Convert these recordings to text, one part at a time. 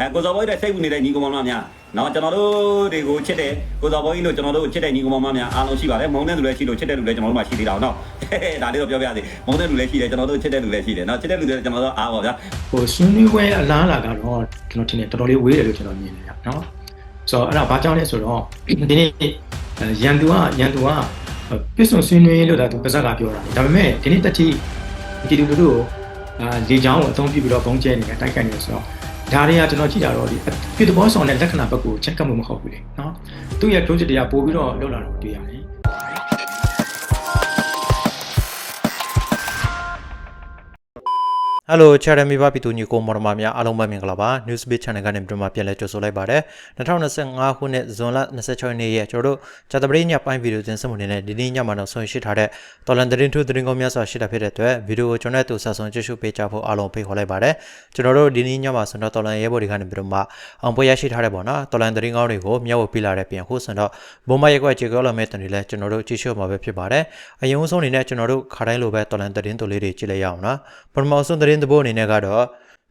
အဲကိုစော်ဘောကြီးတဲ့စိတ်ဝင်နေတဲ့ညီကောင်မများနော်ကျွန်တော်တို့တွေကိုချစ်တဲ့ကိုစော်ဘောကြီးလို့ကျွန်တော်တို့ချစ်တဲ့ညီကောင်မများအားလုံးရှိပါတယ်မုန်းတဲ့လူလည်းရှိလို့ချစ်တဲ့လူလည်းကျွန်တော်တို့မှရှိသေးတာနော်ဒါလေးတော့ပြောပြရစီမုန်းတဲ့လူလည်းရှိတယ်ကျွန်တော်တို့ချစ်တဲ့လူလည်းရှိတယ်နော်ချစ်တဲ့လူတွေကျွန်တော်တို့အားပါဗျာဟိုဆွေးနွေးပွဲအလားအလာကတော့ကျွန်တော်ထင်တယ်တော်တော်လေးဝေးတယ်လို့ကျွန်တော်မြင်တယ်ဗျနော်ဆိုတော့အဲ့ဒါဘာကြောင့်လဲဆိုတော့ဒီနေ့ရန်သူကရန်သူကပြစ်စုံဆွေးနွေးလို့ဒါသူပါဇက်ကပြောတာဒါပေမဲ့ဒီနေ့တက်တိဒီလူတို့အာလေချောင်းကိုအသုံးပြုပြီးတော့ဘုံကျဲနေတယ်တိုက်ခိုက်နေတယ်ဆိုတော့ ဒါတွေကကျွန်တော်ကြည့်တာတော့ဒီပြစ်တဘောဆောင်တဲ့လက္ခဏာဘက်ကိုချက်ကပ်မှုမဟုတ်ဘူးလေနော်သူ့ရဲ့ project တွေကပို့ပြီးတော့လောက်လာတော့တွေ့ရတယ် ဟယ်လိုချာရမီဘာပီတူညီကိုမော်ဒမာများအားလုံးပဲမင်္ဂလာပါ Newsbeat Channel ကနေပြန်ပြန်လဲကြိုဆိုလိုက်ပါတယ်2025ခုနှစ်ဇွန်လ26ရက်နေ့ရဲ့ကျွန်တော်တို့ဂျာတပရိညပိုင်းဗီဒီယိုတင်ဆက်မှုနေနဲ့ဒီနေ့ညမှာတော့ဆွန်ရှိထားတဲ့တော်လန်သတင်းထူးသတင်းကောင်းများစွာရှိတာဖြစ်တဲ့အတွက်ဗီဒီယိုကိုကျွန်တော်တို့ဆက်ဆုံးကြည့်ရှုပေးကြဖို့အားလုံးဖိတ်ခေါ်လိုက်ပါတယ်ကျွန်တော်တို့ဒီနေ့ညမှာဆိုတော့တော်လန်ရဲဘော်တွေကနေပြီးတော့မှအောင်ပွဲရရှိထားတဲ့ပေါ့နော်တော်လန်သတင်းကောင်းတွေကိုမျှဝေပေးလာတဲ့ပြင်ဟိုဆိုတော့ဘုံမရက်ကွက်ခြေကောလမဲ့တန်တွေလည်းကျွန်တော်တို့ကြည့်ရှုမှာပဲဖြစ်ပါတယ်အရင်ဆုံးအနေနဲ့ကျွန်တော်တို့ခါတိုင်းလိုပဲတော်လန်သတင်းတူလေးတွေကြည့်လိုက်ရအောင်နော်ပထမဆုံးသတင်းသဘောအနေနဲ့ကတော့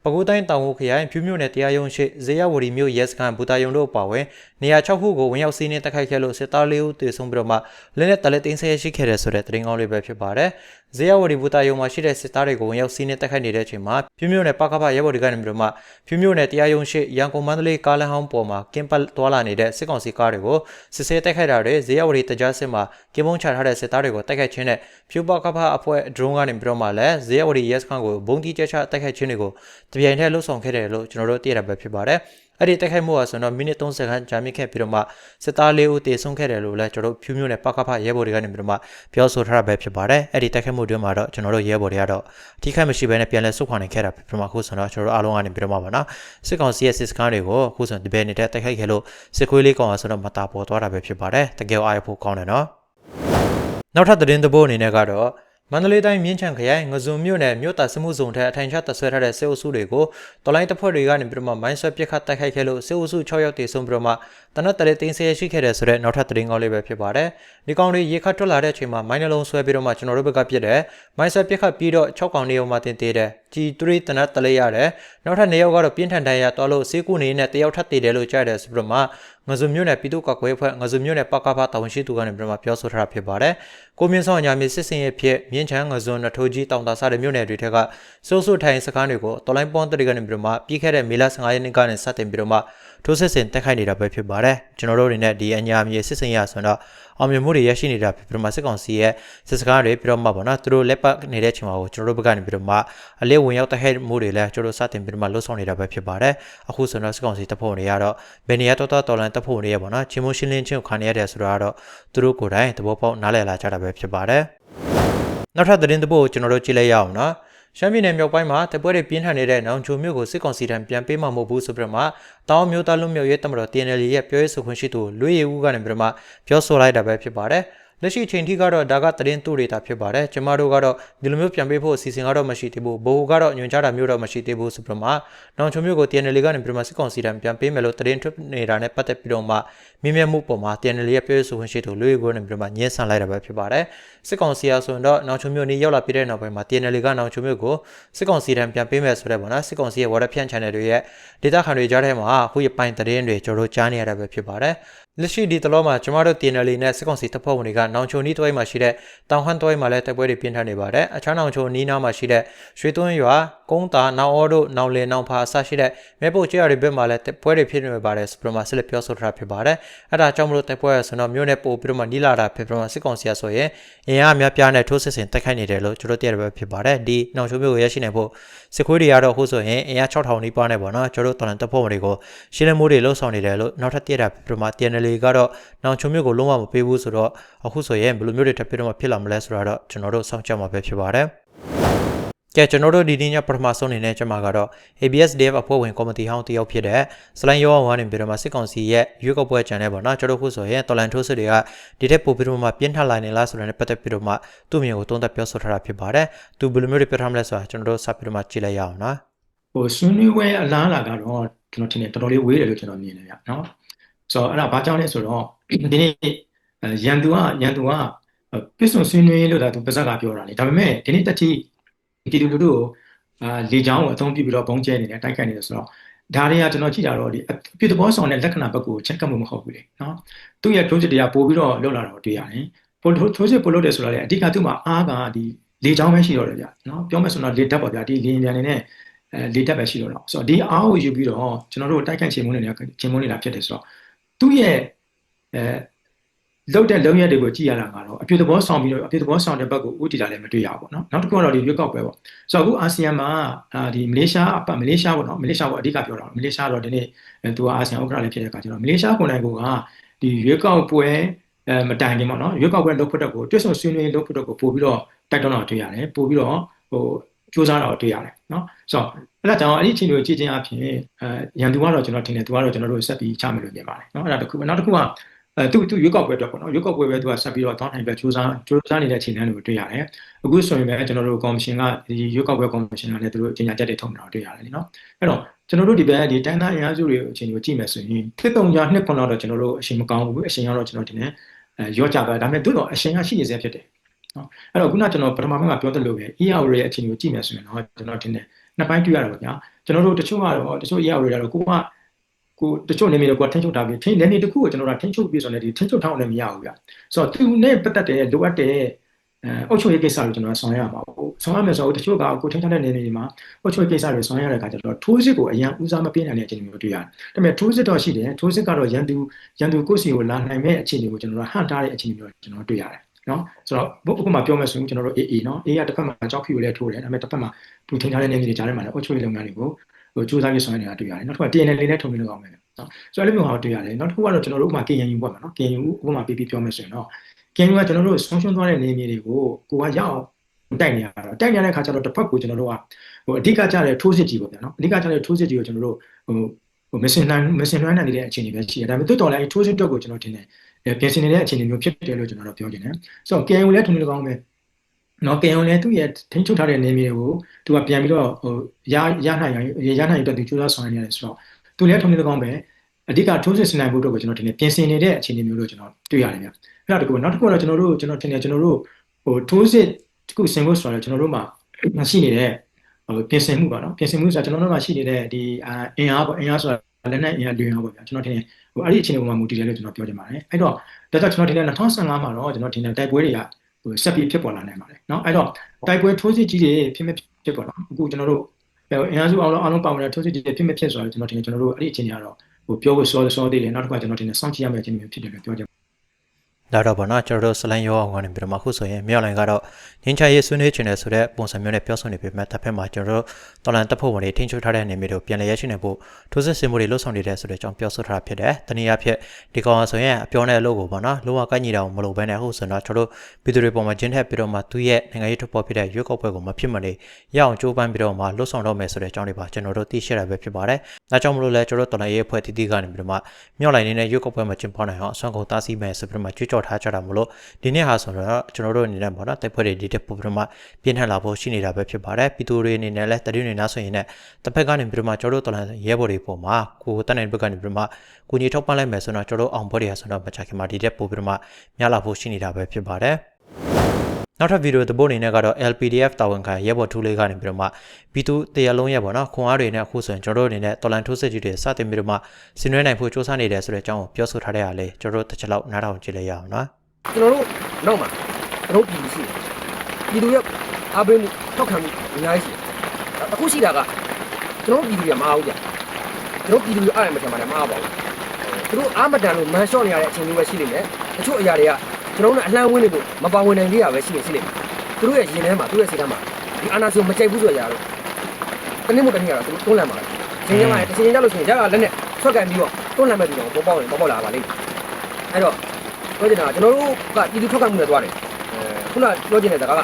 ပကူတိုင်းတောင်ကိုခရိုင်ဖြူမြို့နယ်တရားရုံးရှိဇေယဝရီမြို့ရဲစခန်းဘူတာယုံတို့ပါဝင်နေရာ6ခုကိုဝင်ရောက်စီးနှင်းတက်ခိုက်ခဲ့လို့စစ်သားလေးဦးတည်ဆုံးပြီးတော့မှလက်နဲ့တလက်တင်းဆဲရှိခဲ့တဲ့ဆိုတဲ့သတင်းကောင်းလေးပဲဖြစ်ပါတယ်။ ဇေယဝရီဘူတာယုံမှာရှိတဲ့စစ်သားတွေကိုဝင်ရောက်စီးနှင်းတက်ခိုက်နေတဲ့အချိန်မှာဖြူမြို့နယ်ပကဖရဲဘော်တွေကနေပြီးတော့မှဖြူမြို့နယ်တရားရုံးရှိရန်ကုန်မန္တလေးကားလမ်းဟောင်းပေါ်မှာကင်းပတ်သွားလာနေတဲ့စစ်ကောင်စီကားတွေကိုစစ်ဆေးတက်ခိုက်တာတွေဇေယဝရီတကြားစစ်မှာကင်းပုံချထားတဲ့စစ်သားတွေကိုတက်ခိုက်ခြင်းနဲ့ဖြူပကဖအဖွဲ့ဒရုန်းကနေပြီးတော့မှလည်းဇေယဝရီရဲစခန်းကိုဘုံတီကျချတက်ခိုက်ခြင်းတွေကိုတပြိုင်တည်းလှုပ်ဆောင်ခဲ့တယ်လို့ကျွန်တော်တို့သိရတာပဲဖြစ်ပါတယ်။ အဲ့ဒီတိုက်ခိုက်မှုဟာဆိုတော့မိနစ်30ခန်းကြာမြင့်ခဲ့ပြီးတော့မှစစ်သားလေးဦးတေဆုံးခဲ့တယ်လို့လည်းကျွန်တော်တို့ဖြူးမျိုးနဲ့ပကဖရဲဘော်တွေကနေပြီးတော့မှပြောဆိုထားတာပဲဖြစ်ပါတယ်အဲ့ဒီတိုက်ခိုက်မှုတွင်မှာတော့ကျွန်တော်တို့ရဲဘော်တွေကတော့အထိခိုက်မရှိဘဲနဲ့ပြန်လဲဆုတ်ခွာနိုင်ခဲ့တာဖြစ်ပြီးတော့မှအခုဆိုတော့ကျွန်တော်တို့အားလုံးကနေပြီးတော့မှပါနော်စစ်ကောင်စီရဲ့စစ်စခန်းတွေကိုအခုဆိုဒီဘယ်နေတဲ့တိုက်ခိုက်ခဲ့လို့စစ်ခွေးလေးကောင်ဟာဆိုတော့မတာပေါ်သွားတာပဲဖြစ်ပါတယ်တကယ်အားရဖို့ကောင်းတယ်နော်နောက်ထပ်သတင်းသဘောအနေနဲ့ကတော့ မန္တလေးတိုင်းမြင်းချံခရိုင်ငဇုံမြို့နယ်မြို့သားစမှုစုံထက်အထိုင်ချတပ်ဆွဲထားတဲ့စစ်အုပ်စုတွေကိုတော်လိုင်းတပ်ဖွဲ့တွေကနေပြီးတော့မှမိုင်းဆွဲပစ်ခတ်တိုက်ခိုက်ခဲ့လို့စစ်အုပ်စု6ယောက်တေဆုံးပြီးတော့မှတနက်တလေတင်းဆဲရှိခဲ့တဲ့ဆိုတဲ့နောက်ထပ်သတင်းကောင်းလေးပဲဖြစ်ပါတယ်။ဒီကောင်တွေရေခတ်ထွက်လာတဲ့အချိန်မှာမိုင်းနှလုံးဆွဲပြီးတော့မှကျွန်တော်တို့ဘက်ကပြစ်တယ်။မိုင်းဆွဲပစ်ခတ်ပြီးတော့6ကောင်နေအောင်မှတင်သေးတယ်။ G3 တနက်တလေရတယ်။နောက်ထပ်2ယောက်ကတော့ပြင်းထန်ဒဏ်ရာတော်လို့စေကူနေနဲ့တယောက်ထပ်တည်တယ်လို့ကြားတယ်ဆိုပြီးတော့မှငဇုံမြို့နယ်ပြည်သူ့ကောက်ကွဲဖွဲ့ငဇုံမြို့နယ်ပကဖတာဝန်ရှိသူကနေပြီးတော့မှပြောဆိုထားတာဖြစ်ပါတယ်။ကိုမြင့်ဆောင်ညာမြေစစ်စင်ရဲ့ဖြစ်မြင်းချမ်းငဇုံနထိုးကြီးတောင်တာစတဲ့မြို့နယ်တွေထက်ကစိုးစိုးထိုင်စကားတွေကိုတော်လိုင်းပွန်တရီကနေပြီးတော့မှပြီးခဲ့တဲ့မေလ15ရက်နေ့ကနေစတင်ပြီးတော့မှ ထိုးစစ်ဆင်တက်ခိုက်နေတာပဲဖြစ်ပါတယ်ကျွန်တော်တို့အနေနဲ့ဒီအညာမြေစစ်စင်ရဆိုတော့အောင်မြင်မှုတွေရရှိနေတာဖြစ်ပြီးတော့မှစစ်ကောင်စီရဲ့စစ်စကားတွေပြီးတော့မှပေါ့နော်သူတို့လက်ပတ်နေတဲ့အချိန်မှာကိုကျွန်တော်တို့ဘက်ကနေပြီးတော့မှအလေးဝင်ရောက်တက်ခိုက်မှုတွေလည်းကျွန်တော်တို့စတင်ပြီးတော့မှလှုပ်ဆောင်နေတာပဲဖြစ်ပါတယ်အခုဆိုတော့စစ်ကောင်စီတပ်ဖွဲ့တွေကတော့ဘယ်နေရာတော့တော့တော်လန်တပ်ဖွဲ့တွေရပေါ့နော်ချင်းမရှင်းလင်းချင်းကိုခံရတဲ့ဆိုတော့သူတို့ကိုယ်တိုင်သဘောပေါက်နားလည်လာကြတာပဲဖြစ်ပါတယ်နောက်ထပ်သတင်းသဘောကိုကျွန်တော်တို့ကြည့်လိုက်ရအောင်နော် ရှမ်းပြည်နယ်မြောက်ပိုင်းမှာတပွဲတွေပြင်းထန်နေတဲ့နောင်ချိုမြို့ကိုစစ်ကောင်စီထံပြန်ပေးမှာမဟုတ်ဘူးဆိုပြီးတော့မှတောင်မျိုးသားလွတ်မြောက်ရေးတပ်မတော် TNL ရဲ့ပြောရေးဆိုခွင့်ရှိသူလွေရည်ဦးကနေပြီးတော့မှပြောဆိုလိုက်တာပဲဖြစ်ပါတယ် လက်ရှိချိန်ထိကတော့ဒါကသတင်းတူတွေတာဖြစ်ပါတယ်ကျမတို့ကတော့ဒီလိုမျိုးပြန်ပေးဖို့အစီအစဉ်ကတော့မရှိသေးဘူးဘိုးကတော့ညွှန်ကြားတာမျိုးတော့မရှိသေးဘူးဆိုပြီးတော့မှနောင်ချုံမျိုးကို TNL ကနေပြီးတော့မှစစ်ကောင်စီတံပြန်ပေးမယ်လို့သတင်းထွက်နေတာနဲ့ပတ်သက်ပြီးတော့မှမြင်မြတ်မှုပေါ်မှာ TNL ရဲ့ပြောရေးဆိုခွင့်ရှိသူလွေကိုနေပြီးတော့မှညှင်းဆန်လိုက်တာပဲဖြစ်ပါတယ်စစ်ကောင်စီအဆိုရင်တော့နောင်ချုံမျိုးနေရောက်လာပြီးတဲ့နောက်ပိုင်းမှာ TNL ကနောင်ချုံမျိုးကိုစစ်ကောင်စီတံပြန်ပေးမယ်ဆိုတဲ့ပေါ့နော်စစ်ကောင်စီရဲ့ဝါဒဖြန့် channel တွေရဲ့ဒေတာခံတွေကြားထဲမှာအခုရပိုင်သတင်းတွေကျွန်တော်တို့ကြားနေရတာပဲဖြစ်ပါတယ် လက်ရှိဒီတလောမှာကျမတို့ TNL နဲ့စစ်ကောင်စီတပ်ဖွဲ့ဝင်တွေကနောင်ချုံနီးတွိုင်းမှာရှိတဲ့တောင်ဟန်တွိုင်းမှာလည်းတပ်ပွဲတွေပြင်းထန်နေပါတယ်အခြားနောင်ချုံနီးနားမှာရှိတဲ့ရွှေသွန်းရွာကုန်းတာနောင်အောတို့နောင်လင်နောင်ဖာအစရှိတဲ့မဲပုတ်ကျရတွေဘက်မှာလည်းတပ်ပွဲတွေဖြစ်နေပါတယ်ဆိုပြီးတော့မှဆက်လက်ပြောဆိုထားဖြစ်ပါတယ်အဲဒါကြောင့်မလို့တပ်ပွဲရဆိုတော့မြို့နယ်ပို့ပြီးတော့မှနီးလာတာဖြစ်ပြီးတော့စစ်ကောင်စီရဆိုရင်အင်အားများပြားနဲ့ထိုးစစ်ဆင်တိုက်ခိုက်နေတယ်လို့ကျွန်တော်သိရတဲ့ပဲဖြစ်ပါတယ်ဒီနောင်ချုံမြို့ကိုရရှိနိုင်ဖို့စစ်ခွေးတွေကတော့ဟိုဆိုရင်အင်အား6000နီးပါးနဲ့ပေါ့နော်ကျွန်တော်တို့တော်လန်တပ်ဖွဲ့ဝင်တွေကိုရှင်းလင်းမှုတွေလှုပ်ဆောင်နေတယ်လို့နောက်ထပ်သိရတာဖြစ်ပြီးတော့မှ TNL ကတော့နောင်ချုံမြို့ကိုလုံးဝမပေးဘူးဆိုတော့အခုဆိုရင်ဘယ်လိုမျိုးတွေထပ်ပြီးတော့မှဖြစ်လာမလဲဆိုတော့ကျွန်တော်တို့စောင့်ကြည့်မှာပဲဖြစ်ပါတယ်ကဲကျွန်တော်တို့ဒီနေ့ညပထမဆုံးအနေနဲ့ကျွန်မကတော့ ABS Dev အဖွဲ့ဝင်ကော်မတီဟောင်းတယောက်ဖြစ်တဲ့စလိုင်းယောဝါနေပြီးတော့မှစစ်ကောင်စီရဲ့ရွေးကောက်ပွဲကြံနေပေါ့နော်ကျွန်တော်ခုဆိုရင်တော်လန်ထိုးစစ်တွေကဒီထက်ပိုပြီးတော့မှပြင်းထန်လာနေလားဆိုတဲ့ပတ်သက်ပြီးတော့မှသူ့မြင်ကိုသုံးသပ်ပြောဆိုထားတာဖြစ်ပါတယ်သူဘယ်လိုမျိုးတွေပြောထားမလဲဆိုတာကျွန်တော်တို့စပ်ပြီးတော့မှကြည့်လိုက်ရအောင်နော်ဟိုဆွေးနွေးပွဲအလားအလာကတော့ကျွန်တော်ထင်တယ်တော်တော်လေးဝေးတယ်လို့ကျွန်တော်မြင်တယ်ဗျနော် ဆိုတော့အဲ့ဒါဘာကြောင့်လဲဆိုတော့ဒီနေ့ရန်သူကရန်သူကပြစ်စုံဆွေးနွေးလို့ဒါသူပါဇက်ကပြောတာလေဒါပေမဲ့ဒီနေ့တက်တိဒီလူတို့ကိုအာလေချောင်းကိုအသုံးပြုပြီးတော့ဘုံကျဲနေတယ်တိုက်ခိုက်နေတယ်ဆိုတော့ဒါတွေကကျွန်တော်ကြည့်တာတော့ဒီအပြည့်သဘောဆောင်တဲ့လက္ခဏာဘက်ကိုချက်ကပ်မှုမဟုတ်ဘူးလေနော်သူ့ရဲ့ထိုးစစ်တရားပို့ပြီးတော့လောက်လာတော့တွေ့ရတယ်ပို့ထိုးစစ်ပို့လို့တယ်ဆိုတော့လေအဓိကသူ့မှာအားကဒီလေချောင်းပဲရှိတော့တယ်ဗျနော်ပြောမယ်ဆိုတော့လေတက်ပါဗျဒီလေပြန်နေတဲ့အဲလေတက်ပဲရှိတော့တော့ဆိုတော့ဒီအားကိုယူပြီးတော့ကျွန်တော်တို့တိုက်ခိုက်ချေမှုနေတာချေမှုနေတာဖြစ်တယ်ဆိုတော့ သူ့ရဲ့အဲလောက်တဲ့လုံရက်တွေကိုကြည့်ရတာကတော့အပြည့်သဘောဆောင်ပြီးတော့အပြည့်သဘောဆောင်တဲ့ဘက်ကိုဥတည်တာလည်းမတွေ့ရဘူးเนาะနောက်တစ်ခုကတော့ဒီရွက်ကောက်ပဲပေါ့ဆိုတော့အခုအာဆီယံမှာအာဒီမလေးရှားအပမလေးရှားပေါ့နော်မလေးရှားပေါ့အဓိကပြောတာမလေးရှားတော့ဒီနေ့အဲသူကအာဆီယံဥက္ကဋ္ဌလည်းဖြစ်တဲ့အခါကျတော့မလေးရှားကိုယ်နိုင်ကဒီရွက်ကောက်ပွဲအဲမတိုင်ခင်ပေါ့နော်ရွက်ကောက်ပွဲလုပ်ဖို့တော့ကိုတွစ်ဆုံဆွေးနွေးလုပ်ဖို့တော့ကိုပို့ပြီးတော့တိုက်တွန်းတော့တွေ့ရတယ်ပို့ပြီးတော့ဟို စူးစမ်းတာကိုတွေ့ရတယ်နော်ဆိုတော့အဲ့ဒါကြောင့်အဲ့ဒီအချိန်တွေကိုကြည့်ခြင်းအပြင်အဲရန်သူကတော့ကျွန်တော်ထင်တယ်သူကတော့ကျွန်တော်တို့ဆက်ပြီးချမယ်လို့မြင်ပါတယ်နော်အဲ့ဒါတစ်ခုနောက်တစ်ခုကအဲသူသူရွေးကောက်ပွဲအတွက်ပေါ့နော်ရွေးကောက်ပွဲပဲသူကဆက်ပြီးတော့တောင်းထိုင်ပဲစူးစမ်းစူးစမ်းနေတဲ့အချိန်တန်းတွေကိုတွေ့ရတယ်အခုဆိုရင်လည်းကျွန်တော်တို့ကော်မရှင်ကဒီရွေးကောက်ပွဲကော်မရှင်ကလည်းသူတို့အကြညာချက်တွေထုတ်နေတာတွေ့ရတယ်လीနော်အဲ့တော့ကျွန်တော်တို့ဒီဘက်ဒီတိုင်းသားအင်အားစုတွေအချိန်ကိုကြည့်မယ်ဆိုရင်တစ်တုံညာနှစ်ခွန်လောက်တော့ကျွန်တော်တို့အရှင်မကောင်းဘူးအရှင်ကတော့ကျွန်တော်ဒီနေ့အဲရော့ကြပါဒါပေမဲ့သူတော့အရှင်ကရှိနေစေဖြစ်တယ် နော်အဲ့တော့ခုနကျွန်တော်ပထမပိုင်းမှာပြောသလိုပဲ ER ရဲ့အခြေအနေကိုကြည့်မယ်ဆိုရင်တော့ကျွန်တော်တင်တယ်နှစ်ပိုင်းတွေ့ရတာပေါ့ညာကျွန်တော်တို့တချို့ကတော့တချို့ ER တွေကတော့ကိုကကိုတချို့နေမျိုးတော့ကိုထိန်းချုပ်တာပြီးထိန်းနေနေတစ်ခုကိုကျွန်တော်တို့ထိန်းချုပ်ပြီးဆိုတော့ဒီထိန်းချုပ်ထောင်းလည်းမရဘူးဗျဆိုတော့သူနဲ့ပတ်သက်တဲ့လိုအပ်တဲ့အဲအုပ်ချုပ်ရေးကိစ္စကိုကျွန်တော်ဆောင်ရမှာပေါ့ဆောင်ရမယ်ဆိုတော့တချို့ကကိုထိန်းချုပ်တဲ့နေနေမှာအုပ်ချုပ်ရေးကိစ္စတွေဆောင်ရတဲ့အခါကျတော့ထိုးစစ်ကိုအရန်ဦးစားမပေးနိုင်တဲ့အခြေအနေမျိုးတွေ့ရတယ်ဒါပေမဲ့ထိုးစစ်တော့ရှိတယ်ထိုးစစ်ကတော့ရန်သူရန်သူကိုယ့်စီကိုလာနိုင်မဲ့အခြေအနေကိုကျွန်တော်တို့ဟန်ထားတဲ့အခြေအနေမျိုးကျွန်တော်တွေ့ရတယ် နော်ဆိုတော့ဘုအခုမှပြောမယ်ဆိုရင်ကျွန်တော်တို့ AA နော် AA ကတစ်ဖက်မှာကြောက်ဖြူလည်းထိုးတယ်ဒါပေမဲ့တစ်ဖက်မှာသူထိန်းထားတဲ့နေနေတွေကြားထဲမှာလည်းအုပ်ချုပ်ရေးလုပ်ငန်းတွေကိုဟိုစူးစမ်းပြီးဆောင်ရနေတာတွေ့ရတယ်နောက်တစ်ခါ TNL လေးနဲ့ထုံပြီးလုပ်အောင်မယ်နော်ဆိုတော့အဲ့လိုမျိုးဟာတွေ့ရတယ်နောက်တစ်ခုကတော့ကျွန်တော်တို့ဥပမာ KNU ပေါ့မှာနော် KNU ဥပမာပြပြပြောမယ်ဆိုရင်တော့ KNU ကကျွန်တော်တို့ဆုံးရှုံးသွားတဲ့နေမြေတွေကိုကိုကရအောင်တိုက်နေရတော့တိုက်နေတဲ့ခါကျတော့တစ်ဖက်ကိုကျွန်တော်တို့ကဟိုအဓိကကြတဲ့ထိုးစစ်ကြီးပေါ့ဗျာနော်အဓိကကြတဲ့ထိုးစစ်ကြီးကိုကျွန်တော်တို့ဟိုဟိုမစင်နိုင်မစင်နိုင်နိုင်နေတဲ့အခြေအနေပဲရှိတယ်ဒါပေမဲ့တွတ်တော်လည်းထိုးစစ်တော့ကိုကျွန်တော်ထင်တယ် ပြင်ဆင်နေတဲ့အခြေအနေမျိုးဖြစ်တယ်လို့ကျွန်တော်တို့ပြောချင်တယ်ဆိုတော့ KNU လည်းထုံနေကောင်းပဲနော် KNU လည်းသူ့ရဲ့ထိန်းချုပ်ထားတဲ့နေမြေတွေကိုသူကပြန်ပြီးတော့ဟိုရရနိုင်ရနိုင်အတွက်သူကြိုးစားဆောင်နေရတယ်ဆိုတော့သူလည်းထုံနေကောင်းပဲအဓိကထိုးစစ်ဆင်နိုင်ဖို့အတွက်ကိုကျွန်တော်ထင်တယ်ပြင်ဆင်နေတဲ့အခြေအနေမျိုးလို့ကျွန်တော်တွေ့ရတယ်ဗျအဲ့ဒါတကူနောက်တစ်ခုကတော့ကျွန်တော်တို့ကျွန်တော်ထင်တယ်ကျွန်တော်တို့ဟိုထိုးစစ်တခုဆင်ဖို့ဆိုတော့ကျွန်တော်တို့မှာရှိနေတဲ့ဟိုပြင်ဆင်မှုပါနော်ပြင်ဆင်မှုဆိုတာကျွန်တော်တို့မှာရှိနေတဲ့ဒီအင်အားပေါ့အင်အားဆိုတာ လက်နက်အင်အားလူအင်အားပေါ့ဗျာကျွန်တော်ထင်တယ်ဟိုအဲ့ဒီအခြေအနေပေါ်မှာမူတည်တယ်လို့ကျွန်တော်ပြောချင်ပါတယ်အဲ့တော့ဒါကြောင့်ကျွန်တော်ထင်တယ်2015မှာတော့ကျွန်တော်ထင်တယ်တိုက်ပွဲတွေကဟိုဆက်ပြီးဖြစ်ပေါ်လာနိုင်ပါတယ်เนาะအဲ့တော့တိုက်ပွဲထိုးစစ်ကြီးတွေဖြစ်မဖြစ်ပေါ်လာအခုကျွန်တော်တို့အင်အားစုအောင်လုံးအောင်လုံးပါဝင်တဲ့ထိုးစစ်ကြီးတွေဖြစ်မဖြစ်ဆိုတော့ကျွန်တော်ထင်တယ်ကျွန်တော်တို့အဲ့ဒီအခြေအနေကတော့ဟိုပြောဖို့စောစောသေးတယ်နောက်တစ်ခါကျွန်တော်ထင်တယ်စောင့်ကြည့်ရမယ့်အခြေအနေမျိုးဖြစ်တယ်လို့ပြောချင် ဒါတော့ဗောနော်ကျွန်တော်တို့စလိုင်းရောအောင်ကနေပြီးတော့မှအခုဆိုရင်မြောက်လိုင်ကတော့ငင်းချရေးဆွေးနွေးချင်တယ်ဆိုတဲ့ပုံစံမျိုးနဲ့ပြောဆိုနေပေမဲ့တစ်ဖက်မှာကျွန်တော်တို့တော်လန်တပ်ဖို့ဝင်တွေထိန်းချုပ်ထားတဲ့နေမျိုးတို့ပြန်လည်ရရှိနေဖို့ထိုးစစ်ဆင်မှုတွေလှုပ်ဆောင်နေတယ်ဆိုတဲ့အကြောင်းပြောဆိုထားတာဖြစ်တယ်။တနည်းအားဖြင့်ဒီကောင်ဆိုရင်အပြောနဲ့အလုပ်ကိုဗောနော်လုံးဝကိုက်ညီတာမလို့ဘဲနဲ့အခုဆိုတော့ကျွန်တော်တို့ပြည်သူတွေပေါ်မှာဂျင်းထက်ပြီးတော့မှသူ့ရဲ့နိုင်ငံရေးထုတ်ပေါ်ဖြစ်တဲ့ရွေးကောက်ပွဲကိုမဖြစ်မနေရအောင်ကြိုးပမ်းပြီးတော့မှလှုပ်ဆောင်တော့မယ်ဆိုတဲ့အကြောင်းတွေပါကျွန်တော်တို့သိရှိရပဲဖြစ်ပါတယ်။ဒါကြောင့်မလို့လဲကျွန်တော်တို့တော်လန်ရေးအဖွဲ့တီတီကနေပြီးတော့မှမြောက်လိုင်နေတဲ့ရွေးကောက်ပွဲမှာကျင်းပနိုင်အောင်အဆွမ်းကုန်တားဆီးမယ်ဆိုပြီးတော့မှကြွေးကြော်ထားကြတာမလို့ဒီနေ့ဟာဆိုတော့ကျွန်တော်တို့အနေနဲ့ပေါ့နော်တိုက်ပွဲတွေဒီတက်ပို့ပြီးတော့မှပြင်းထန်လာဖို့ရှိနေတာပဲဖြစ်ပါတယ်ပြည်သူတွေအနေနဲ့လည်းတတိယနေနာဆိုရင်လည်းတစ်ဖက်ကနေပြီးတော့မှကျွန်တော်တို့တော်လန်ရဲဘော်တွေပေါ်မှာကိုတက်နိုင်ဘက်ကနေပြီးတော့မှကိုကြီးထောက်ပံ့လိုက်မယ်ဆိုတော့ကျွန်တော်တို့အောင်ဘော်တွေဟာဆိုတော့မချခင်မှာဒီတက်ပို့ပြီးတော့မှများလာဖို့ရှိနေတာပဲဖြစ်ပါတယ် နောက်ထပ်ဗီဒီယိုသဘောအနေနဲ့ကတော့ LPDF တာဝန်ခံရဲဘော်ထူးလေးကနေပြီးတော့မှပြည်သူတရားလုံးရဲပေါ့နော်ခွန်အားတွေနဲ့အခုဆိုရင်ကျွန်တော်တို့အနေနဲ့တော်လန်ထိုးစစ်ကြီးတွေစတင်ပြီးတော့မှဆင်နွှဲနိုင်ဖို့စ조사နေတယ်ဆိုတဲ့အကြောင်းကိုပြောဆိုထားတဲ့အားလေးကျွန်တော်တို့တစ်ချက်လောက်နားထောင်ကြည့်လိုက်ရအောင်နော်ကျွန်တော်တို့နောက်မှာကျွန်တော်ပြည်ရှိတယ်ပြည်သူရဲ့အားပေးမှုထောက်ခံမှုအများကြီးရှိတယ်အခုရှိတာကကျွန်တော်ပြည်သူတွေမအားဘူးကြာကျွန်တော်ပြည်သူတွေအားရမထင်ပါနဲ့မအားပါဘူးသူတို့အားမတန်လို့မန်ရှော့နေရတဲ့အချိန်မျိုးပဲရှိနေတယ်တချို့အရာတွေက ကျွန်တော်တို့အလှမ်းဝင်းနေလို့မပါဝင်နိုင်သေးရပဲရှိနေရှိနေသူတို့ရဲ့ရင်ထဲမှာသူတို့ရဲ့စိတ်ထဲမှာဒီအာနာဆိုမကြိုက်ဘူးဆိုရတော့တနေ့မှတနေ့ကတော့သူတို့တွန်းလှန်ပါတယ်ချိန်ချင်းမှတစ်ချိန်ချင်းကြလို့ရှိရင်ကြာကလက်နဲ့ဆွက်ကန်ပြီးတော့တွန်းလှန်မဲ့သူတော့ပေါ်ပေါက်ရင်ပေါ်ပေါက်လာပါလိမ့်အဲ့တော့ပြောချင်တာကကျွန်တော်တို့ကပြည်သူထောက်ခံမှုနဲ့တွားတယ်အဲခုနပြောချင်တဲ့စကားက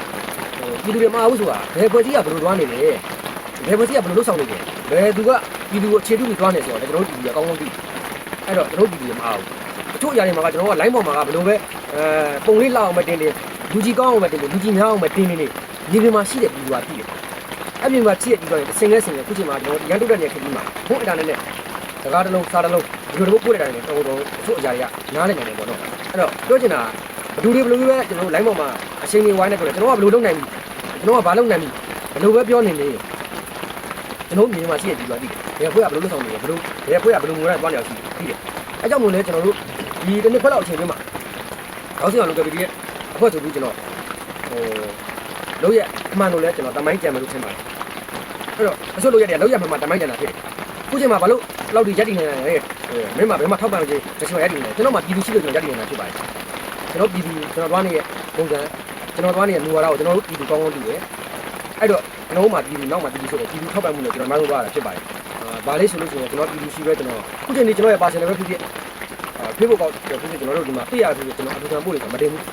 ဟိုပြည်သူတွေမအားဘူးဆိုတာဘယ်ဖွဲ့စည်းကဘယ်လိုတွားနေလဲဘယ်ဖွဲ့စည်းကဘယ်လိုလုပ်ဆောင်နေလဲဘယ်သူကပြည်သူကိုအခြေပြုပြီးတွားနေဆိုတော့ကျွန်တော်တို့ပြည်သူကအကောင်းဆုံးသိအဲ့တော့ကျွန်တော်တို့ပြည်သူတွေမအားဘူး အချို့အရာတွေမှာကကျွန်တော်က line ပေါ်မှာကဘယ်လိုပဲအဲပုံလေးလောက်အောင်မတင်တင်လူကြီးကောင်းအောင်မတင်တင်လူကြီးများအောင်မတင်တင်နေဒီဒီမှာရှိတဲ့ပြည်သူကသိတယ်အဲ့ဒီမှာရှိတဲ့ပြည်သူတွေစင်ငဲစင်ငဲခုချိန်မှာကျွန်တော်ရန်တုတ်တဲ့နေခက်ကြီးမှာဘုန်းအတာနဲ့နဲ့စကားတစ်လုံးစားတစ်လုံးဒီလိုတော့ပို့တဲ့တိုင်းနဲ့တော်တော်အချို့အရာတွေကနားလည်နိုင်တယ်ပေါ့နော်အဲ့တော့ပြောချင်တာဘယ်သူတွေဘယ်လိုပဲကျွန်တော်တို့ line ပေါ်မှာအချိန်ကြီးဝိုင်းနေကြတယ်ကျွန်တော်ကဘယ်လိုလုပ်နိုင်ပြီကျွန်တော်ကဘာလုပ်နိုင်ပြီဘယ်လိုပဲပြောနေနေကျွန်တော်မြေမှာရှိရကြည့်ပါတိတယ်ဘယ်ဖွဲ့ကဘယ်လိုလုပ်ဆောင်နေလဲဘယ်လိုဘယ်ဖွဲ့ကဘယ်လိုငွေရသွားနေအောင်ရှိသိတယ်အဲကြောင့်မို့လဲကျွန်တော်တို့ ဒီတစ်နှစ်ခွက်လောက်အချိန်တွင်းမှာကောင်းစီအောင်လုပ်ကြပြီးအဖွဲ့ဆိုပြီးကျွန်တော်ဟိုလို့ရအမှန်လို့လဲကျွန်တော်တမိုင်းကြံမယ်လို့ထင်ပါတယ်အဲ့တော့အချို့လို့ရတယ်လို့ရမှမှတမိုင်းကြံတာဖြစ်တယ်ခုချိန်မှာဘာလို့လောက်ဒီရက်တည်နေလဲမင်းမဘယ်မှာထောက်ပံ့လို့တချို့ရက်တည်နေကျွန်တော်မှပြည်သူရှိလို့ကျွန်တော်ရက်တည်နေတာဖြစ်ပါတယ်ကျွန်တော်ပြည်သူကျွန်တော်သွားနေတဲ့ပုံစံကျွန်တော်သွားနေတဲ့မူဝါဒကိုကျွန်တော်တို့ပြည်သူကောင်းကောင်းသိတယ်အဲ့တော့ကျွန်တော်မှပြည်သူနောက်မှပြည်သူဆိုတော့ပြည်သူထောက်ပံ့မှုနဲ့ကျွန်တော်မှလုပ်ရတာဖြစ်ပါတယ်အာဘာလေးဆိုလို့ရှိရင်ကျွန်တော်ပြည်သူရှိပဲကျွန်တော်ခုချိန်นี้ကျွန်တော်ရဲ့ personal ပဲဖြစ်ဖြစ် အာဖေ့ဘုတ်ကောက်ဖြစ်ဖြစ်ကျွန်တော်တို့ဒီမှာသိရဖြစ်ဖြစ်ကျွန်တော်အထူးခံပို့တွေကမတင်ဘူး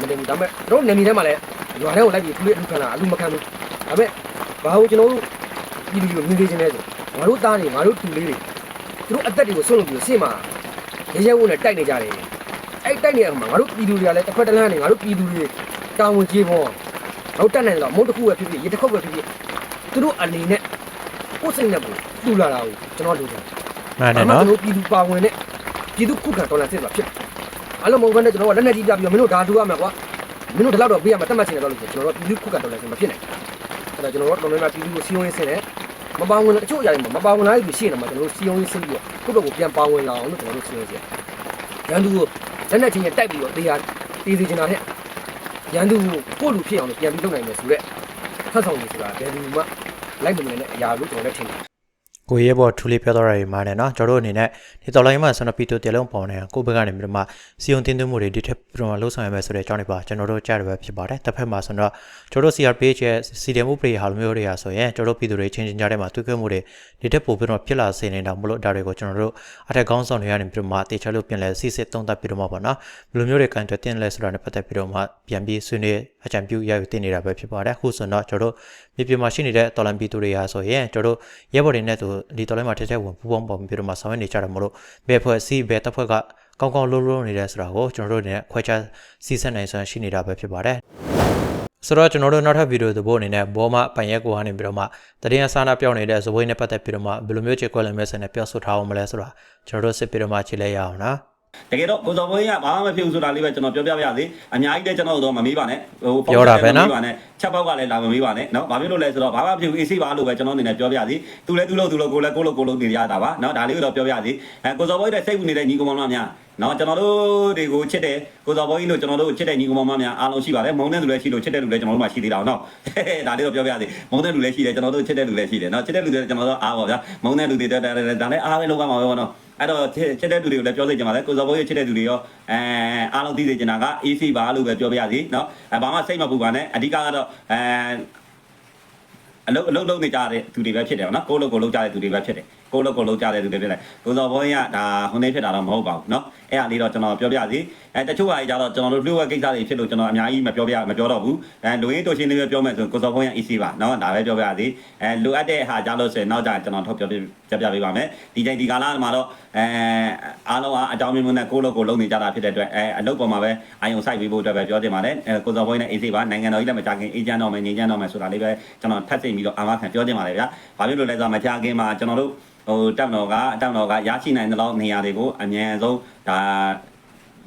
မတင်ဘူးဒါပေမဲ့ကျွန်တော်နေမီထဲမှာလည်းရွာထဲကိုလိုက်ပြီးသူ့ရဲ့အလူခံတာအလူမခံဘူးဒါပေမဲ့ဘာလို့ကျွန်တော်တို့ပြည်သူကိုမြင်သေးခြင်းလဲဆိုငါတို့သားတွေငါတို့တူလေးတွေသူတို့အသက်တွေကိုဆွန့်လို့ပြီးရှေ့မှာရဲရဲဝုန်းနဲ့တိုက်နေကြတယ်အဲ့တိုက်နေရမှာငါတို့ပြည်သူတွေကလည်းတစ်ဖက်တစ်လမ်းနေငါတို့ပြည်သူတွေတာဝန်ကြီးဖို့တော့တက်နေတော့မုန်းတစ်ခုပဲဖြစ်ဖြစ်ရေတစ်ခုပဲဖြစ်ဖြစ်သူတို့အနေနဲ့ကိုယ်စိတ်နဲ့ကိုတူလာတာကိုကျွန်တော်လုပ်တယ်မှန်တယ်ကျွန်နော်တော်ပြည်သူပါဝင်တဲ့ ပြည်သူခုခံတော်လှန်စစ်မှာဖြစ်တယ်အဲ့လိုမဟုတ်ဘဲနဲ့ကျွန်တော်ကလက်နဲ့ကြီးပြပြီးတော့မင်းတို့ဒါတူရမယ်ကွာမင်းတို့ဒီလောက်တော့ပေးရမှာတတ်မှတ်ချင်တယ်တော့လို့ကျွန်တော်တို့ပြည်သူခုခံတော်လှန်စစ်မဖြစ်နိုင်အဲ့ဒါကျွန်တော်တို့တော်တော်များများပြည်သူကိုစီယုံရေးဆင်းတယ်မပါဝင်တချို့အရာတွေမှာမပါဝင်လာလို့ရှိရင်တော့ကျွန်တော်တို့စီယုံရေးဆင်းပြီးတော့ကိုယ့်ဘက်ကိုပြန်ပါဝင်လာအောင်လို့ကျွန်တော်တို့စီယုံရေးဆင်းရန်သူကိုလက်နဲ့ချင်းရတိုက်ပြီးတော့တရားတည်စီချင်တာတဲ့ရန်သူကိုကိုယ့်လူဖြစ်အောင်လို့ပြန်ပြီးလုပ်နိုင်မယ်ဆိုတော့ဖတ်ဆောင်ရေးဆိုတာဘယ်သူမှလိုက်မမြင်တဲ့အရာလို့ကျွန်တော်လည်းထင်တယ် ကိုရဲဘော်ထူလေးပြောတော့ရမှာနဲ့နော်ကျွန်တော်တို့အနေနဲ့ဒီတော်လိုင်းမှာဆန္ဒပီတိုတလုံးပေါ်နေကိုဘက်ကနေပြီးတော့မှစီယုံတင်သွင်းမှုတွေဒီထက်ပြီးတော့မှလှုပ်ဆောင်ရမယ်ဆိုတဲ့အကြောင်းတွေပါကျွန်တော်တို့ကြားရပဲဖြစ်ပါတယ်တစ်ဖက်မှာဆိုတော့ကျွန်တော်တို့ CRPH ရဲ့စီတယ်မှုပရိဟာလိုမျိုးတွေဟာဆိုရင်ကျွန်တော်တို့ပြည်သူတွေချင်းချင်းကြားထဲမှာတွေ့ခွင့်မှုတွေဒီထက်ပိုပြီးတော့ဖြစ်လာစေနေတာမလို့ဒါတွေကိုကျွန်တော်တို့အထက်ကောင်းဆောင်တွေကနေပြီးတော့မှတေချာလို့ပြန်လဲစစ်စစ်သုံးသပ်ပြီးတော့မှပေါ့နော်ဘယ်လိုမျိုးတွေကန်တက်တင်လဲဆိုတာနဲ့ပတ်သက်ပြီးတော့မှပြန်ပြီးဆွေးနွေး အကြံပြုရယူတင်နေတာပဲဖြစ်ပါတယ်အခုဆိုတော့ကျွန်တော်တို့မြေပြင်မှာရှိနေတဲ့တော်လန်ပြည်သူတွေဟာဆိုရင်ကျွန်တော်တို့ရဲဘော်တွေနဲ့သူဒီတော်လိုင်းမှာထက်ထက်ဝင်ပူပေါင်းပေါ်ပြီးတော့မှဆောင်ရွက်နေကြတယ်မလို့ဘယ်ဖွဲ့စီဘယ်တပ်ဖွဲ့ကကောင်းကောင်းလုံးလုံးနေတယ်ဆိုတာကိုကျွန်တော်တို့အနေနဲ့ခွဲခြားစီးစက်နိုင်စွမ်းရှိနေတာပဲဖြစ်ပါတယ်ဆိုတော့ကျွန်တော်တို့နောက်ထပ်ဗီဒီယိုသဘောအနေနဲ့ဘောမပိုင်ရက်ကိုကနေပြီးတော့မှတရင်အစားနာပြောင်းနေတဲ့ဇပွဲနဲ့ပတ်သက်ပြီးတော့မှဘယ်လိုမျိုးချေကွက်လမဲဆန်နဲ့ပြောဆိုထားအောင်မလဲဆိုတာကျွန်တော်တို့စစ်ပြီးတော့မှခြေလဲရအောင်နော် တကယ်တော့ကိုစော်ဘုန်းကြီးကဘာမှမဖြစ်ဘူးဆိုတာလေးပဲကျွန်တော်ပြောပြပါရစေအများကြီးလည်းကျွန်တော်တို့မမေးပါနဲ့ဟိုပြောတာပဲနော်မမေးပါနဲ့ချက်ပေါက်ကလည်းလာမမေးပါနဲ့နော်ဘာဖြစ်လို့လဲဆိုတော့ဘာမှမဖြစ်ဘူးအေးစိပါလို့ပဲကျွန်တော်အနေနဲ့ပြောပြရစေသူလည်းသူလို့သူလို့ကိုလည်းကိုလို့ကိုလို့နေရတာပါနော်ဒါလေးကိုတော့ပြောပြရစေအဲကိုစော်ဘုန်းကြီးတဲ့စိတ်ဝင်နေတဲ့ညီကောင်မများနော်ကျွန်တော်တို့တွေကိုချစ်တယ်ကိုစော်ဘုန်းကြီးတို့ကျွန်တော်တို့ချစ်တဲ့ညီကောင်မများအားလုံးရှိပါတယ်မုံတဲ့လူလည်းရှိလို့ချစ်တဲ့လူလည်းကျွန်တော်တို့မှရှိသေးတာနော်ဒါလေးတော့ပြောပြရစေမုံတဲ့လူလည်းရှိတယ်ကျွန်တော်တို့ချစ်တဲ့လူလည်းရှိတယ်နော်ချစ်တဲ့လူတွေကျွန်တော်တို့အားပါဗျာမုံတဲ့လူတွေတက်တယ်ဒါလည်းအားပဲလောက်ပါမှာပဲနော် အဲ့တော့ချစ်တဲ့သူတွေကိုလည်းပြောသိချင်ပါတယ်ကိုစောဘိုးရဲ့ချစ်တဲ့သူတွေရောအဲအားလုံးသိစေချင်တာက AC ပါလို့ပဲပြောပြရစီเนาะအဲဘာမှစိတ်မပူပါနဲ့အဓိကကတော့အဲအလုပ်အလုပ်လုပ်နေကြတဲ့သူတွေပဲဖြစ်တယ်เนาะကိုယ့်လုပ်ကိုလုပ်ကြတဲ့သူတွေပဲဖြစ်တယ် ကိုယ့်လုပ်ကိုလုပ်ကြတဲ့သူတွေဖြစ်တယ်ကိုစောဘိုးကဒါဟိုနေဖြစ်တာတော့မဟုတ်ပါဘူးเนาะအဲ့ဒါလေးတော့ကျွန်တော်ပြောပြစီအဲတချို့ဟာကြီးကြတော့ကျွန်တော်တို့လှုပ်ဝက်ကိစ္စတွေဖြစ်လို့ကျွန်တော်အများကြီးမပြောပြမပြောတော့ဘူးအဲလူရင်းတို့ရှင်းလေးပဲပြောမယ်ဆိုကိုစောဘိုးရဲ့ AC ပါเนาะဒါပဲပြောပြစီအဲလိုအပ်တဲ့ဟာကြလို့ဆိုရင်နောက်ကြကျွန်တော်ထုတ်ပြောပြပြပြပေးပါမယ်ဒီချိန်ဒီကာလမှာတော့အဲအားလုံးကအကြောင်းမျိုးမျိုးနဲ့ကိုယ့်လုပ်ကိုလုပ်နေကြတာဖြစ်တဲ့အတွက်အဲအလုပ်ပေါ်မှာပဲအာယုံစိုက်ပေးဖို့အတွက်ပဲပြောချင်ပါတယ်အဲကိုစောဘိုးနဲ့ AC ပါနိုင်ငံတော်ကြီးလည်းမကြခင်အေဂျင့်တော်မယ်နေဂျင့်တော်မယ်ဆိုတာလေးပဲကျွန်တော်ထပ်သိပြီးတော့အာမခံပြောချင်ပါတယ်ဗျာဘာဖြစ်လို့လဲဆိုတော့မကြခင်မှာကျွန်တော်တို့ ဟိုတပ်တော်ကတပ်တော်ကရရှိနိုင်တဲ့လောက်နေရာတွေကိုအမြန်ဆုံးဒါ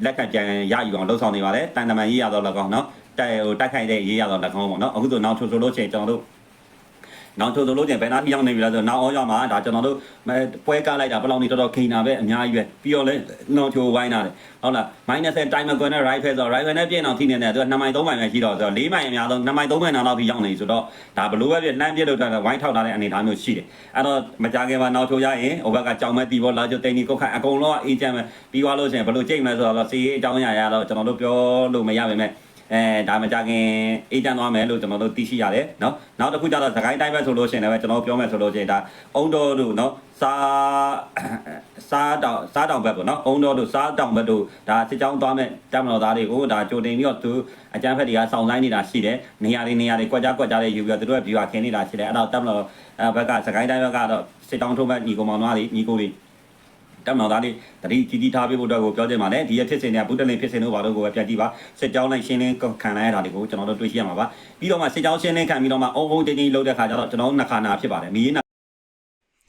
လက်ခံပြန်ရယူအောင်လှုပ်ဆောင်နေပါတယ်တန်တမန်ရေးရတော့လည်းကောင်းနော်တိုက်ဟိုတိုက်ခိုက်တဲ့ရေးရတော့လည်းကောင်းပေါ့နော်အခုဆိုနောက်ချိုဆိုလို့ချင်းကျွန်တော်တို့ နောက်ထို့ဆိုလို့ချင်းဘယ်နာပြီးရောက်နေပြီလဲဆိုနောက်အောရောက်မှာဒါကျွန်တော်တို့ပွဲကားလိုက်တာဘယ်လောက်နေတော်တော်ခိန်တာပဲအများကြီးပဲပြီးတော့လဲနောက်ချိုဝိုင်းတာတယ်ဟုတ်လား minus 10 time ကွန်နဲ့ rifle ဆို rifle နဲ့ပြင်အောင်ထိနေတဲ့သူက2မိုင်3မိုင်ပဲရှိတော့ဆိုတော့4မိုင်အများဆုံး2မိုင်3မိုင်နောက်ထိရောက်နေဆိုတော့ဒါဘလို့ပဲပြလှမ်းပြလို့ထားတဲ့ဝိုင်းထောက်ထားတဲ့အနေအထားမျိုးရှိတယ်အဲ့တော့မကြခင်မှာနောက်ချိုရရင်ဟိုဘက်ကကြောင်မဲ့တီဘောလာချိုတိန်နီကုတ်ခိုင်အကုန်လုံးကအေးချမ်းပဲပြီးသွားလို့ရှိရင်ဘလို့ကြိတ်မလဲဆိုတော့စီရေးအကြောင်းအရာရတော့ကျွန်တော်တို့ပြောလို့မရပါနဲ့ အဲဒါမှကြခင်အေးတန်းသွားမယ်လို့ကျွန်တော်တို့သိရှိရတယ်နော်နောက်တစ်ခုကျတော့သခိုင်းတိုင်းပဲဆိုလို့ရှိရင်လည်းကျွန်တော်ပြောမယ်ဆိုလို့ရှိရင်ဒါအုံတော်တို့နော်စားစားတောင်စားတောင်ဘက်ပေါ့နော်အုံတော်တို့စားတောင်ဘက်တို့ဒါစစ်ကြောင်းသွားမဲ့တမတော်သားတွေကိုဒါကြိုတင်ပြီးတော့သူအကြမ်းဖက်တွေကစောင့်ဆိုင်နေတာရှိတယ်နေရာတွေနေရာတွေကွက်ကြားကွက်ကြားတွေယူပြီးတော့သူတို့က view ခင်းနေတာရှိတယ်အဲ့တော့တမတော်ဘက်ကသခိုင်းတိုင်းဘက်ကတော့စစ်တောင်းထုံးမဲ့ညီကောင်မောင်သားတွေညီကိုတွေ တက်မတော်သားလေးတတိကြီးကြီးထားပေးဖို့အတွက်ကိုပြောချင်ပါတယ်ဒီရဖြစ်စဉ်တွေကဘုဒ္ဓလင်ဖြစ်စဉ်တို့ဘာလို့ကိုပဲပြန်ကြည့်ပါစစ်ကြောင်းလိုက်ရှင်းလင်းခံလိုက်ရတာတွေကိုကျွန်တော်တို့တွေ့ရှိရမှာပါပြီးတော့မှစစ်ကြောင်းရှင်းလင်းခံပြီးတော့မှအုံအုံတင်းတင်းလှုပ်တဲ့ခါကျတော့ကျွန်တော်တို့နှစ်ခါနာဖြစ်ပါတယ်မီးနာ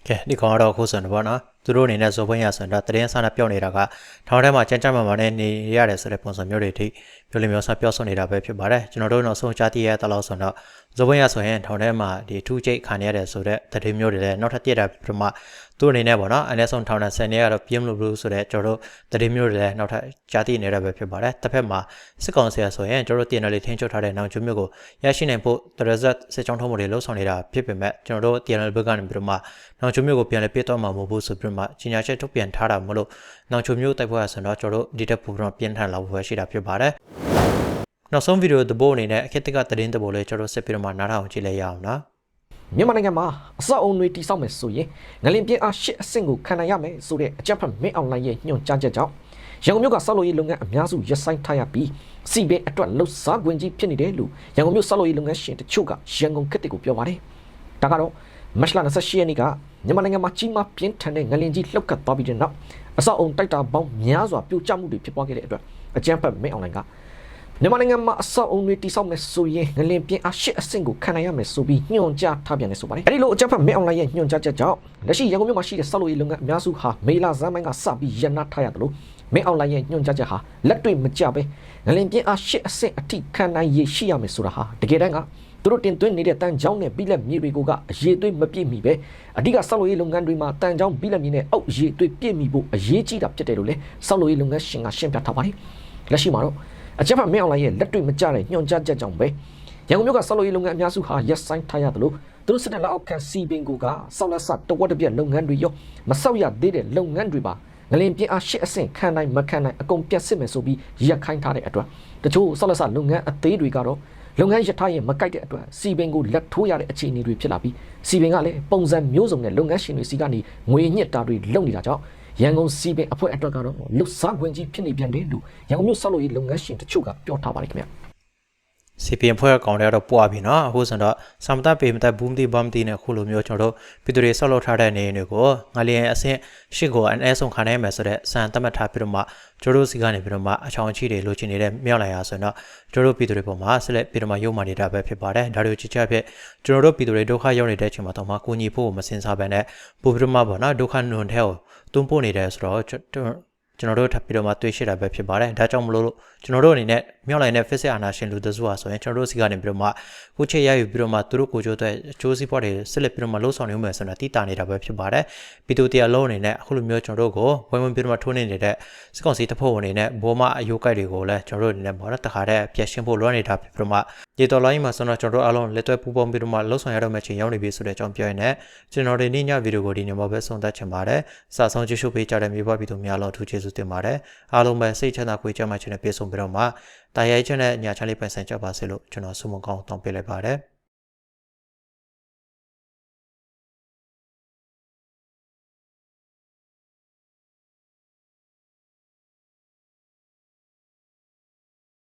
ကဲဒီကောင်ကတော့ခုဆိုတော့ဗောနော် သူတို့အနေနဲ့ဇော်ပွင့်ရဆိုရင်တော့တရင်ဆန္ဒပြောနေတာကထောင်ထဲမှာကြမ်းကြမ်းမာမာနဲ့နေရတယ်ဆိုတဲ့ပုံစံမျိုးတွေအထိပြောလိမျိုးဆပြောဆိုနေတာပဲဖြစ်ပါတယ်ကျွန်တော်တို့နောက်ဆုံးကြားသိရတဲ့လောက်ဆိုတော့ဇော်ပွင့်ရဆိုရင်ထောင်ထဲမှာဒီထူးချိတ်ခံရရတယ်ဆိုတဲ့တည်မျိုးတွေလည်းနောက်ထပ်တည့်တာပြမသူ့အနေနဲ့ပေါ့နော်အနည်းဆုံးထောင်ထဲ10နှစ်ကတော့ပြင်းမလို့ဘူးဆိုတဲ့ကျွန်တော်တို့တည်မျိုးတွေလည်းနောက်ထပ်ကြားသိနေတာပဲဖြစ်ပါတယ်တစ်ဖက်မှာစစ်ကောင်စီရဆိုရင်ကျွန်တော်တို့တင်တယ်လေးထိန်းချုပ်ထားတဲ့နောင်ကျွမျိုးကိုရရှိနိုင်ဖို့တရဇက်စစ်ကြောင်းထုံးမှုတွေလှုပ်ဆောင်နေတာဖြစ်ပေမဲ့ကျွန်တော်တို့တင်တယ်ဘက်ကနေပြီးတော့မှနောင်ကျွမျိုးကိုပြန်လည်ပြတ်တော့မှာမဟုတ်ဘူးဆိုပြီးတော့မှကြီးညာချက်ထုတ်ပြန်ထားတာမလို့နောင်ကျွမျိုးတိုက်ပွဲရဆိုတော့ကျွန်တော်တို့ဒီတက်ပူတော့ပြင်းထန်လာဖို့ပဲရှိတာဖြစ်ပါတယ်နောက်ဆုံးဗီဒီယိုတပို့အနေနဲ့အခက်တကသတင်းတပို့လေးကျွန်တော်စစ်ပြီးတော့မှနားထောင်ကြည့်လိုက်ရအောင်နော်မြန်မာနိုင်ငံမှာအစောက်အုံတွေတိစောက်မယ်ဆိုရင်ငလင်ပြင်းအားရှစ်အဆင့်ကိုခံနိုင်ရမယ်ဆိုတဲ့အကြပ်ဖက်မင်းအွန်လိုင်းရဲ့ညွှန်ကြားချက်ကြောင့်ရန်ကုန်မြို့ကဆောက်လုပ်ရေးလုပ်ငန်းအများစုရပ်ဆိုင်းထားရပြီးစီဘေးအတွက်လှုပ်ရှားခွင့်ကြီးဖြစ်နေတယ်လို့ရန်ကုန်မြို့ဆောက်လုပ်ရေးလုပ်ငန်းရှင်တချို့ကရန်ကုန်ခေတ်တွေကိုပြောပါတယ်။ဒါကတော့ မတ်လ28ရက်နေ့ကမြန်မာနိုင်ငံမှာကြီးမားပြင်းထန်တဲ့ငလင်ကြီးလှုပ်ခတ်သွားပြီးတဲ့နောက်အစောက်အုံတိုက်တာပေါင်းများစွာပြိုကျမှုတွေဖြစ်ပွားခဲ့တဲ့အတွက်အကြမ်းဖက်မင်းအွန်လိုင်းကမြန်မာနိုင်ငံမှာအဆောက်အုံတွေတိစောက်မယ်ဆိုရင်ငလင်ပြင်းအားရှစ်အဆင့်ကိုခံနိုင်ရမယ်ဆိုပြီးညွှန်ကြားထားပြန်တယ်ဆိုပါတယ်။အဲဒီလိုအကြမ်းဖက်မင်းအွန်လိုင်းရဲ့ညွှန်ကြားချက်ကြောင့်လက်ရှိရန်ကုန်မြို့မှာရှိတဲ့ဆောက်လုပ်ရေးလုပ်ငန်းအများစုဟာမေလဇန်ပိုင်းကစပြီးရန်နာထားရတယ်လို့မင်းအွန်လိုင်းရဲ့ညွှန်ကြားချက်ဟာလက်တွေ့မကျပဲငလင်ပြင်းအားရှစ်အဆင့်အထိခံနိုင်ရရှိရမယ်ဆိုတာဟာတကယ်တမ်းက သူတို့တင်သွင်းနေတဲ့တန်ချောင်းနဲ့ပြီးလက်မြေတွေကိုကအရေးသွေးမပြည့်မီပဲအဓိကဆောက်လုပ်ရေးလုပ်ငန်းတွေမှာတန်ချောင်းပြီးလက်မြေနဲ့အောက်အရေးသွေးပြည့်မီဖို့အရေးကြီးတာဖြစ်တယ်လို့လည်းဆောက်လုပ်ရေးလုပ်ငန်းရှင်ကရှင်းပြထားပါတယ်။လက်ရှိမှာတော့အချက်ဖတ်မင်းအောင်လိုင်းရဲ့လက်တွေ့မကျတဲ့ညွှန်ကြားချက်ကြောင့်ပဲရန်ကုန်မြို့ကဆောက်လုပ်ရေးလုပ်ငန်းအများစုဟာရက်ဆိုင်ထားရတယ်လို့သူတို့စစ်တပ်လက်အောက်ခံစီပင်ကိုကဆောက်လက်ဆတဝက်တစ်ပြက်လုပ်ငန်းတွေရောမဆောက်ရသေးတဲ့လုပ်ငန်းတွေပါငလင်ပြင်းအားရှစ်အဆင့်ခံနိုင်မခံနိုင်အကုန်ပြတ်စစ်မယ်ဆိုပြီးရက်ခိုင်းထားတဲ့အတွက်တချို့ဆောက်လက်ဆလုပ်ငန်းအသေးတွေကတော့ လုပ်ငန်းရထားရင်မကိုက်တဲ့အတွက်စီပင်ကိုလက်ထိုးရတဲ့အခြေအနေတွေဖြစ်လာပြီးစီပင်ကလည်းပုံစံမျိုးစုံနဲ့လုပ်ငန်းရှင်တွေစီကနေငွေညှစ်တာတွေလုပ်နေတာကြောင့်ရန်ကုန်စီပင်အဖွဲ့အတွက်ကတော့လွတ်စားခွင့်ကြီးဖြစ်နေပြန်တယ်လို့ရန်ကုန်မြို့ဆောက်လုပ်ရေးလုပ်ငန်းရှင်တချို့ကပြောထားပါတယ်ခင်ဗျာ CPM ဖွဲ့ကောင်တွေကတော့ပွားပြီเนาะအခုဆိုတော့စမတပေမတဘူမတီဘမ်တီနဲ့ခုလိုမျိုးကျွန်တော်တို့ပြည်သူတွေဆောက်လုပ်ထားတဲ့နေအိမ်တွေကိုငလျင်အဆင့်ရှစ်ကိုအနည်းဆုံးခံနိုင်မယ်ဆိုတော့စံသတ်မှတ်ထားပြီးတော့မှကျွန်တော်တို့စီကနေပြီးတော့မှအချောင်အချီတွေလိုချင်နေတဲ့မြောက်လိုက်ရဆိုတော့ကျွန်တော်တို့ပြည်သူတွေပေါ်မှာဆက်လက်ပြီးတော့မှရုံမှနေတာပဲဖြစ်ပါတယ်ဒါတွေကိုချစ်ချဖြစ်ကျွန်တော်တို့ပြည်သူတွေဒုက္ခရောက်နေတဲ့အချိန်မှာတော့မှကိုညီဖို့မစင်စားဘဲနဲ့ပို့ပြီးတော့မှပေါ့နော်ဒုက္ခနွန်ထဲကိုတွန်းပို့နေတယ်ဆိုတော့ကျွန်တော်ကျွန်တော်တို့ထပ်ပြီးတော့မှတွေးရှိတာပဲဖြစ်ပါတယ်ဒါကြောင့်မလို့ ကျွန်တော်တို့အနေနဲ့မြောက်လိုက်တဲ့ physics အာနာရှင်လူတစုဟာဆိုရင်ကျွန်တော်တို့စီကနေပြီးတော့မှကိုချေရယူပြီးတော့မှသူတို့ကိုကြိုးအတွက်အကျိုးစီးပွားတွေဆက်လက်ပြီးတော့မှလှုပ်ဆောင်နေမယ်ဆိုတော့တိတာနေတာပဲဖြစ်ပါတယ်ပြည်သူတရားလုံးအနေနဲ့အခုလိုမျိုးကျွန်တော်တို့ကိုဝိုင်းဝန်းပြီးတော့မှထိုးနေနေတဲ့စစ်ကောင်စီတပ်ဖွဲ့ဝင်တွေနဲ့ဘောမအယိုးကိုက်တွေကိုလည်းကျွန်တော်တို့အနေနဲ့ပေါ့နော်တခါတည်းပြည့်ရှင်းဖို့လွှမ်းနေတာဖြစ်ပြီးတော့မှရေတော်လိုင်းမှာဆိုတော့ကျွန်တော်တို့အားလုံးလက်တွဲပူးပေါင်းပြီးတော့မှလှုပ်ဆောင်ရတော့မယ့်ချိန်ရောက်နေပြီဆိုတဲ့အကြောင်းပြောရင်းနဲ့ကျွန်တော်တို့နေ့ညဗီဒီယိုကိုဒီနေ့မှာပဲဆုံးသက်ချင်ပါတယ်စာဆုံးကြည့်ရှုပေးကြတဲ့မြေပေါ်ပြည်သူများလုံးအထူးကျေးဇူးတင်ပါတယ်အားလုံးပဲစိတ်ချမ်းသာကိုယ်ကြမ်းမှချင်တဲ့ပြေဆုံးပြီးတော့မှတာယာချင်တဲ့ညာချလေးပိုင်ဆိုင်ကြပါစေလို့ကျွန်တော်ဆုမကောင်းတောင်းပေးလိုက်ပါတယ်